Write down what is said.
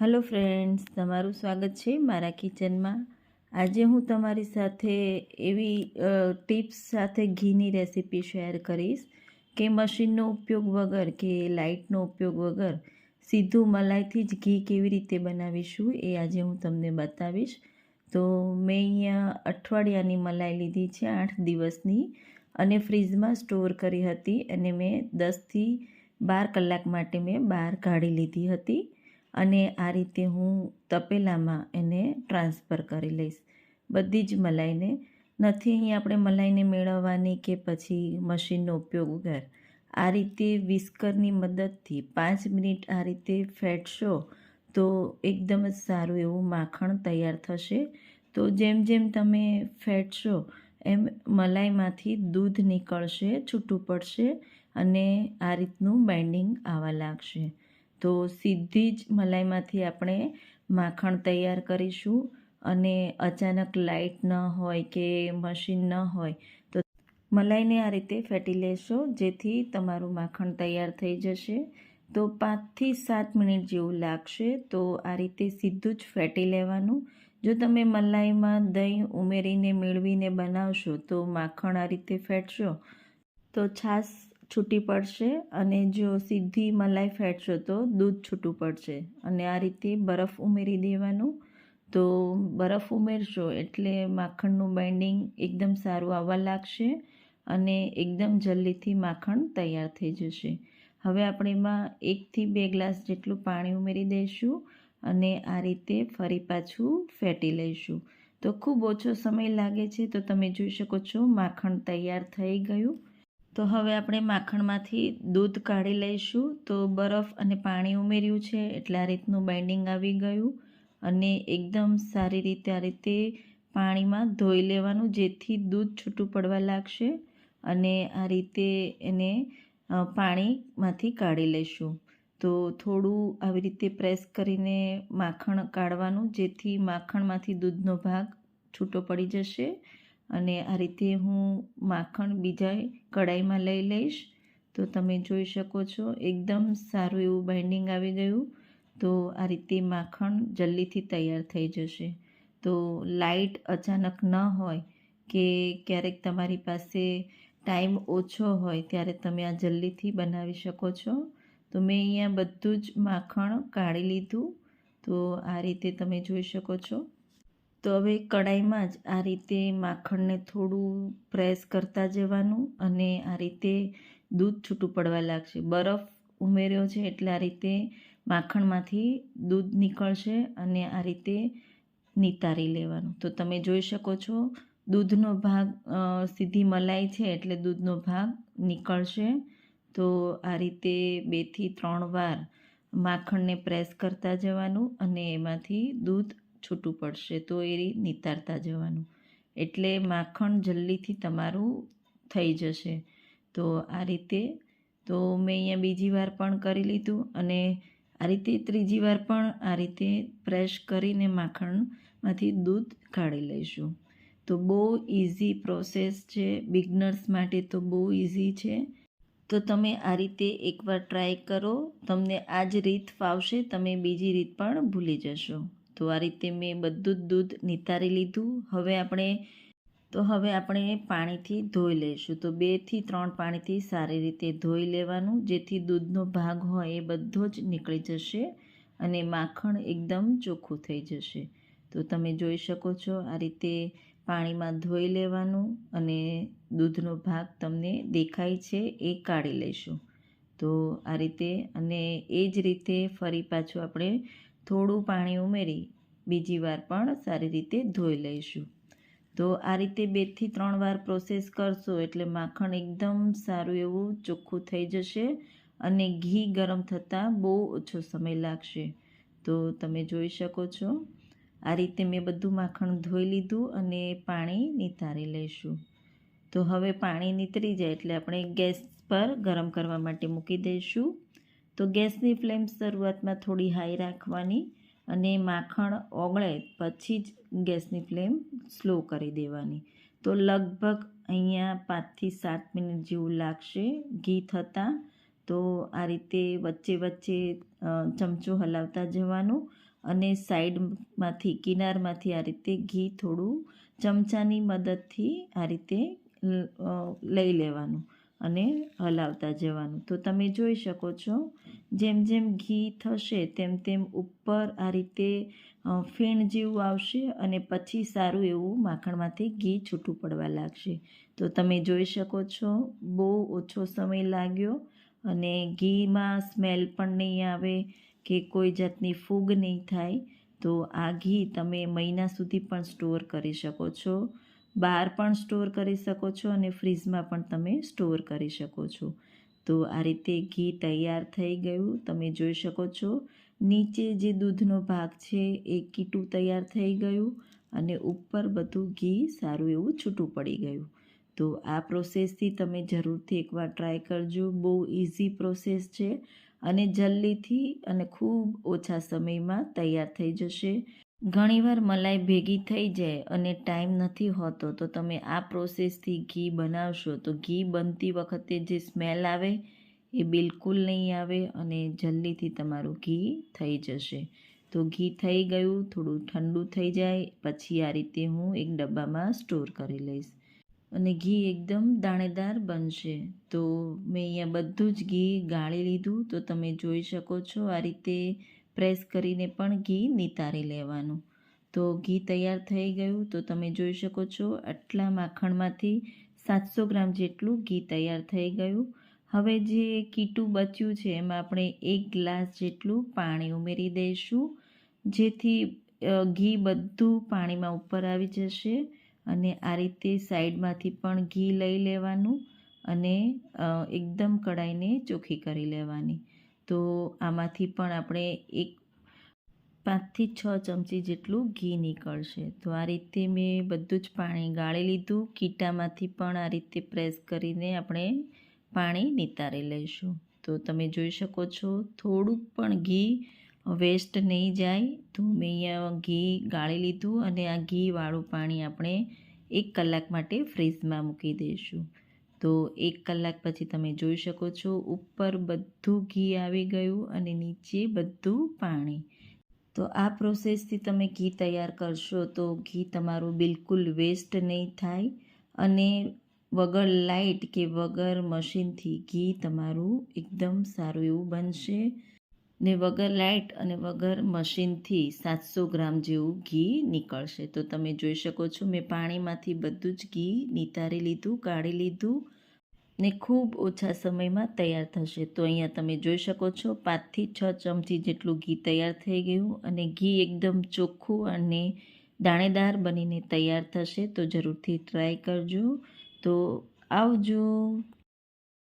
Hello friends તમારું સ્વાગત છે મારા કિચનમાં. આજે હું તમારી સાથે એવી ટિપ્સ સાથે ઘીની રેસીપી શેર કરીશ કે મશીનનો ઉપયોગ વગર કે લાઇટનો ઉપયોગ વગર સીધું મલાઈથી જ ઘી કેવી રીતે બનાવીશું એ આજે હું તમને બતાવીશ. તો મેં અહીંયા અઠવાડિયાની મલાઈ લીધી છે, આઠ દિવસની અને ફ્રીજમાં સ્ટોર કરી હતી અને મેં દસથી બાર કલાક માટે મેં બહાર કાઢી લીધી હતી. અને આ રીતે હું તપેલામાં એને ટ્રાન્સફર કરી લઈશ. બધી જ મલાઈને. નથી અહીં આપણે મલાઈને મેળવવાની કે પછી મશીનનો ઉપયોગ વગર. આ રીતે વિસ્કરની મદદથી પાંચ મિનિટ આ રીતે ફેટશો તો એકદમ જ સારું એવું માખણ તૈયાર થશે. તો જેમ જેમ તમે ફેટશો એમ મલાઈમાંથી દૂધ નીકળશે, છૂટું પડશે અને આ રીતનું બાઇન્ડિંગ આવવા લાગશે. તો સીધી જ મલાઈમાંથી આપણે માખણ તૈયાર કરીશું અને અચાનક લાઇટ ન હોય કે મશીન ન હોય તો મલાઈને આ રીતે ફેટી લેશો, જેથી તમારું માખણ તૈયાર થઈ જશે. તો પાંચથી સાત મિનિટ જેવું લાગશે, તો આ રીતે સીધું જ ફેટી લેવાનું. જો તમે મલાઈમાં દહીં ઉમેરીને, મેળવીને બનાવશો, તો માખણ આ રીતે ફેટશો. તો છાશ છૂટી પડશે અને જો સીધી મલાઈ ફેટશો તો દૂધ છૂટું પડશે. અને આ રીતે બરફ ઉમેરી દેવાનું. તો બરફ ઉમેરશો એટલે માખણનું બાઇન્ડિંગ એકદમ સારું આવવા લાગશે અને એકદમ જલ્દીથી માખણ તૈયાર થઈ જશે. હવે આપણે એમાં એકથી બે ગ્લાસ જેટલું પાણી ઉમેરી દઈશું અને આ રીતે ફરી પાછું ફેટી લઈશું. તો ખૂબ ઓછો સમય લાગે છે તો તમે જોઈ શકો છો માખણ તૈયાર થઈ ગયું. તો હવે આપણે માખણમાંથી દૂધ કાઢી લઈશું. તો બરફ અને પાણી ઉમેર્યું છે, એટલે આ રીતનું બાઇન્ડિંગ આવી ગયું અને એકદમ સારી રીતે આ રીતે પાણીમાં ધોઈ લેવાનું, જેથી દૂધ છૂટું પડવા લાગશે અને આ રીતે એને પાણીમાંથી કાઢી લઈશું. તો થોડું આવી રીતે પ્રેસ કરીને માખણ કાઢવાનું, જેથી માખણમાંથી દૂધનો ભાગ છૂટો પડી જશે અને આ રીતે હું માખણ બીજા કઢાઈમાં લઈ લઈશ. તો તમે જોઈ શકો છો, એકદમ સારું એવું બાઇન્ડિંગ આવી ગયું. તો આ રીતે માખણ જલ્દીથી તૈયાર થઈ જશે. તો લાઇટ અચાનક ન હોય કે ક્યારેક તમારી પાસે ટાઈમ ઓછો હોય ત્યારે તમે આ જલ્દીથી બનાવી શકો છો. તો મેં અહીંયા બધું જ માખણ કાઢી લીધું. તો આ રીતે તમે જોઈ શકો છો. તો હવે કડાઈમાં જ આ રીતે માખણને થોડું પ્રેસ કરતા જવાનું અને આ રીતે દૂધ છૂટું પડવા લાગશે. બરફ ઉમેર્યો છે એટલે આ રીતે માખણમાંથી દૂધ નીકળશે અને આ રીતે નિતારી લેવાનું. તો તમે જોઈ શકો છો, દૂધનો ભાગ સીધી મલાઈ છે એટલે દૂધનો ભાગ નીકળશે. તો આ રીતે બેથી ત્રણ વાર માખણને પ્રેસ કરતા જવાનું અને એમાંથી દૂધ છૂટું પડશે, તો એ નિતારતા જવાનું. એટલે માખણ જલ્દીથી તમારું થઈ જશે. તો આ રીતે, તો મેં અહીંયા બીજી વાર પણ કરી લીધું અને આ રીતે ત્રીજી વાર પણ આ રીતે પ્રેસ કરીને માખણમાંથી દૂધ કાઢી લઈશું. તો બહુ ઇઝી પ્રોસેસ છે બિગનર્સ માટે તો બહુ ઇઝી છે. તો તમે આ રીતે એકવાર ટ્રાય કરો, તમને આ જ રીત ફાવશે, તમે બીજી રીત પણ ભૂલી જશો. તો આ રીતે મેં બધું જ દૂધ નિતારી લીધું. હવે આપણે, તો હવે આપણે પાણીથી ધોઈ લઈશું. તો બેથી ત્રણ પાણીથી સારી રીતે ધોઈ લેવાનું. જેથી દૂધનો ભાગ હોય એ બધો જ નીકળી જશે અને માખણ એકદમ ચોખ્ખું થઈ જશે. તો તમે જોઈ શકો છો આ રીતે પાણીમાં ધોઈ લેવાનું અને દૂધનો ભાગ તમને દેખાય છે એ કાઢી લઈશું. તો આ રીતે અને એ જ રીતે ફરી પાછું આપણે થોડું પાણી ઉમેરી બીજી વાર પણ સારી રીતે ધોઈ લઈશું. તો આ રીતે બેથી ત્રણ વાર પ્રોસેસ કરશો એટલે માખણ એકદમ સારું એવું ચોખ્ખું થઈ જશે અને ઘી ગરમ થતાં બહુ ઓછો સમય લાગશે. તો તમે જોઈ શકો છો, આ રીતે મેં બધું માખણ ધોઈ લીધું અને પાણી નિતારી લઈશું. તો હવે પાણી નીતરી જાય એટલે આપણે ગેસ પર ગરમ કરવા માટે મૂકી દઈશું. તો ગેસની ફ્લેમ શરૂઆતમાં થોડી હાઈ રાખવાની અને માખણ ઓગળે પછી જ ગેસની ફ્લેમ સ્લો કરી દેવાની. તો લગભગ અહીંયા પાંચથી સાત મિનિટ જેવું લાગશે ઘી થતાં. તો આ રીતે વચ્ચે વચ્ચે ચમચો હલાવતા જવાનું અને સાઈડમાંથી, કિનારમાંથી આ રીતે ઘી થોડું ચમચાની મદદથી આ રીતે લઈ લેવાનું. અને હલાવતા જવાનું. તો તમે જોઈ શકો છો, જેમ જેમ ઘી થશે, તેમ તેમ ઉપર આ રીતે ફીણ જેવું આવશે અને પછી સારું એવું માખણમાંથી ઘી છૂટું પડવા લાગશે. તો તમે જોઈ શકો છો, બહુ ઓછો સમય લાગ્યો અને ઘીમાં સ્મેલ પણ નહીં આવે કે કોઈ જાતની ફૂગ નહીં થાય. તો આ ઘી તમે મહિના સુધી પણ સ્ટોર કરી શકો છો. બહાર પણ સ્ટોર કરી શકો છો અને ફ્રીજમાં પણ તમે સ્ટોર કરી શકો છો. તો આ રીતે ઘી તૈયાર થઈ ગયું. તમે જોઈ શકો છો, નીચે જે દૂધનો ભાગ છે એ કીટું તૈયાર થઈ ગયું અને ઉપર બધું ઘી સારું એવું છૂટું પડી ગયું. તો આ પ્રોસેસથી તમે જરૂરથી એકવાર ટ્રાય કરજો. બહુ ઇઝી પ્રોસેસ છે અને જલ્દીથી અને ખૂબ ઓછા સમયમાં તૈયાર થઈ જશે. ઘણીવાર મલાઈ ભેગી થઈ જાય અને ટાઈમ નથી હોતો, તો તમે આ પ્રોસેસથી ઘી બનાવશો. તો ઘી બનતી વખતે જે સ્મેલ આવે એ બિલકુલ નહીં આવે અને જલ્દીથી તમારું ઘી થઈ જશે. તો ઘી થઈ ગયું, થોડું ઠંડુ થઈ જાય, પછી આ રીતે હું એક ડબ્બામાં સ્ટોર કરી લઈશ. અને ઘી એકદમ દાણેદાર બનશે. તો મેં અહીંયા બધું જ ઘી ગાળી લીધું. તો તમે જોઈ શકો છો આ રીતે પ્રેસ કરીને પણ ઘી નિતારી લેવાનું. તો ઘી તૈયાર થઈ ગયું. તો તમે જોઈ શકો છો, આટલા માખણમાંથી સાતસો ગ્રામ જેટલું ઘી તૈયાર થઈ ગયું. હવે જે કીટું બચ્યું છે, એમાં આપણે એક ગ્લાસ જેટલું પાણી ઉમેરી દઈશું. જેથી ઘી બધું પાણીમાં ઉપર આવી જશે અને આ રીતે સાઈડમાંથી પણ ઘી લઈ લેવાનું અને એકદમ કઢાઈને ચોખ્ખી કરી લેવાની. તો આમાંથી પણ આપણે એક પાંચથી છ ચમચી જેટલું ઘી નીકળશે. તો આ રીતે મેં બધું જ પાણી ગાળી લીધું. કીટામાંથી પણ આ રીતે પ્રેસ કરીને આપણે પાણી નિતારી લઈશું. તો તમે જોઈ શકો છો, થોડુંક પણ ઘી વેસ્ટ નહીં જાય. તો મેં અહીંયા ઘી ગાળી લીધું અને આ ઘીવાળું પાણી આપણે એક કલાક માટે ફ્રીઝમાં મૂકી દઈશું. તો એક કલાક પછી તમે જોઈ શકો છો, ઉપર બધું ઘી આવી ગયું અને નીચે બધું પાણી. તો આ પ્રોસેસથી તમે ઘી તૈયાર કરશો તો ઘી તમારું બિલકુલ વેસ્ટ નહીં થાય અને વગર લાઇટ કે વગર મશીનથી ઘી તમારું એકદમ સારું એવું બનશે. ને વગર લાઇટ અને વગર મશીનથી સાતસો ગ્રામ જેવું ઘી નીકળશે. તો તમે જોઈ શકો છો, મેં પાણીમાંથી બધું જ ઘી નિતારી લીધું, કાઢી લીધું ને ખૂબ ઓછા સમયમાં તૈયાર થશે. તો અહીંયા તમે જોઈ શકો છો, પાંચથી છ ચમચી જેટલું ઘી તૈયાર થઈ ગયું અને ઘી એકદમ ચોખ્ખું અને દાણેદાર બનીને તૈયાર થશે. તો જરૂરથી ટ્રાય કરજો. તો આવજો.